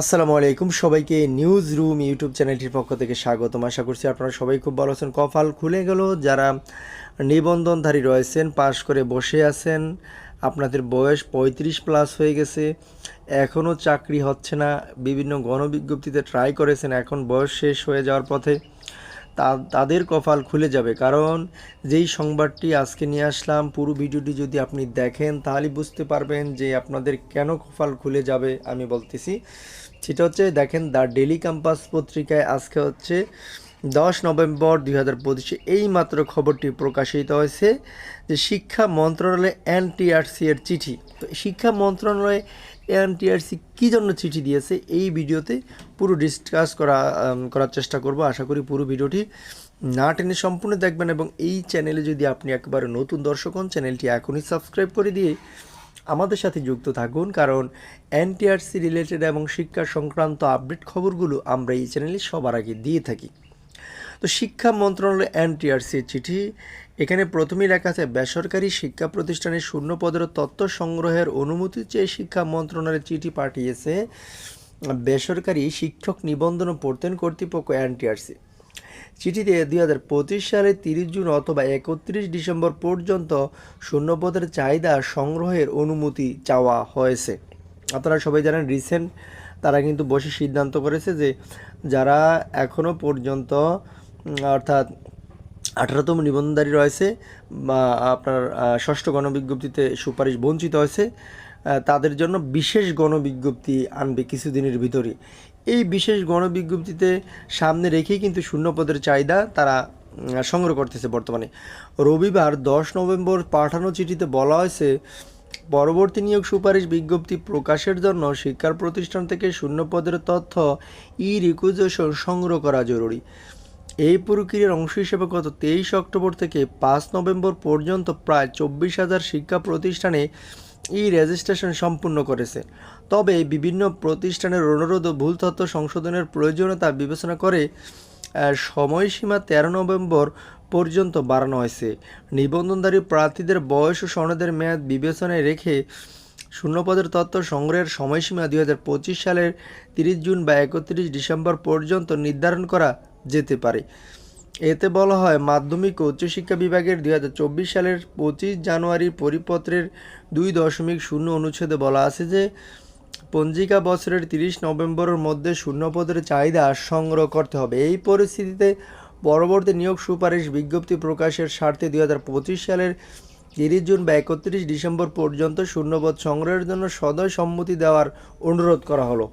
আসসালামু আলাইকুম। সবাইকে নিউজ রুম ইউটিউব চ্যানেলটির পক্ষ থেকে স্বাগতম। আশা করছি আপনারা সবাই খুব ভালো আছেন। কপাল খুলে গেল। যারা নিবন্ধনধারী রয়েছেন, পাশ করে বসে আছেন, আপনাদের বয়স পঁয়ত্রিশ প্লাস হয়ে গেছে। এখনও চাকরি হচ্ছে না। বিভিন্ন গণবিজ্ঞপ্তিতে ট্রাই করেছেন। এখন বয়স শেষ হয়ে যাওয়ার পথে। তাদের কপাল খুলে যাবে। কারণ যেই সংবাদটি আজকে নিয়ে আসলাম, পুরো ভিডিওটি যদি আপনি দেখেন, তাহলে বুঝতে পারবেন যে আপনাদের কেন কপাল খুলে যাবে আমি বলতেছি। সেটা হচ্ছে, দেখেন, দ্য ডেলি ক্যাম্পাস পত্রিকায় আজকে হচ্ছে দশ নভেম্বর দুই হাজার পঁচিশে এই মাত্র খবরটি প্রকাশিত হয়েছে যে শিক্ষা মন্ত্রণালয় এনটিআরসি এর চিঠি। তো শিক্ষা মন্ত্রণালয় এনটিআরসি কী জন্য চিঠি দিয়েছে এই ভিডিওতে পুরো ডিসকাস করা করার চেষ্টা করব। আশা করি পুরো ভিডিওটি না টেনে সম্পূর্ণ দেখবেন এবং এই চ্যানেলে যদি আপনি একেবারে নতুন দর্শক হন, চ্যানেলটি এখনই সাবস্ক্রাইব করে দিয়ে আমাদের সাথে যুক্ত থাকুন। কারণ এনটিআরসি রিলেটেড এবং শিক্ষা সংক্রান্ত আপডেট খবরগুলো আমরা এই চ্যানেলে সবার আগে দিয়ে থাকি। তো শিক্ষা মন্ত্রণালয় এনটিআরসির চিঠি, এখানে প্রথমেই লেখা আছে, বেসরকারি শিক্ষা প্রতিষ্ঠানের শূন্য পদের তথ্য সংগ্রহের অনুমতি চেয়ে শিক্ষা মন্ত্রণালয়ের চিঠি পাঠিয়েছে বেসরকারি শিক্ষক নিবন্ধন ও পড়তেন কর্তৃপক্ষ এনটিআরসি। চিঠিতে দুই হাজার পঁচিশ সালের তিরিশ জুন অথবা একত্রিশ ডিসেম্বর পর্যন্ত শূন্যপদের চাহিদা সংগ্রহের অনুমতি চাওয়া হয়েছে। আপনারা সবাই জানেন, রিসেন্ট তারা কিন্তু বসে সিদ্ধান্ত করেছে যে যারা এখনও পর্যন্ত অর্থাৎ আঠারোতম নিবন্ধনধারী রয়েছে আপনার ষষ্ঠ গণবিজ্ঞপ্তিতে সুপারিশ বঞ্চিত হয়েছে তাদের জন্য বিশেষ গণবিজ্ঞপ্তি আনবে কিছুদিনের ভিতরে। এই বিশেষ গণবিজ্ঞপ্তিতে সামনে রেখেই কিন্তু শূন্যপদের চাহিদা তারা সংগ্রহ করতেছে বর্তমানে। রবিবার দশ নভেম্বর পাঠানো চিঠিতে বলা হয়েছে, পরবর্তী নিয়োগ সুপারিশ বিজ্ঞপ্তি প্রকাশের জন্য শিক্ষার প্রতিষ্ঠান থেকে শূন্যপদের তথ্য ই রিকুইজিশন সংগ্রহ করা জরুরি। এই প্রক্রিয়ার অংশ হিসেবে গত তেইশ অক্টোবর থেকে পাঁচ নভেম্বর পর্যন্ত প্রায় চব্বিশ হাজার শিক্ষা প্রতিষ্ঠানে ই রেজিস্ট্রেশন সম্পূর্ণ করেছে। তবে বিভিন্ন প্রতিষ্ঠানের অনুরোধ ও ভুল তথ্য সংশোধনের প্রয়োজনীয়তা বিবেচনা করে সময়সীমা তেরো নভেম্বর পর্যন্ত বাড়ানো হয়েছে। নিবন্ধনধারী প্রার্থীদের বয়স ও সনদের মেয়াদ বিবেচনায় রেখে শূন্যপদের তথ্য সংগ্রহের সময়সীমা দুই হাজার পঁচিশ সালের তিরিশ জুন বা একত্রিশ ডিসেম্বর পর্যন্ত নির্ধারণ করা যেতে পারে। এতে বলা হয়, মাধ্যমিক ও উচ্চশিক্ষা বিভাগের দুই হাজার চব্বিশ সালের পঁচিশ জানুয়ারির পরিপত্রের দুই দশমিক শূন্য অনুচ্ছেদে বলা আছে যে, পঞ্জিকা বছরের তিরিশ নভেম্বরের মধ্যে শূন্যপদের চাহিদা সংগ্রহ করতে হবে। এই পরিস্থিতিতে পরবর্তী নিয়োগ সুপারিশ বিজ্ঞপ্তি প্রকাশের স্বার্থে দুই হাজার পঁচিশ সালের তিরিশ জুন বা একত্রিশ ডিসেম্বর পর্যন্ত শূন্যপদ সংগ্রহের জন্য সদয় সম্মতি দেওয়ার অনুরোধ করা হলো।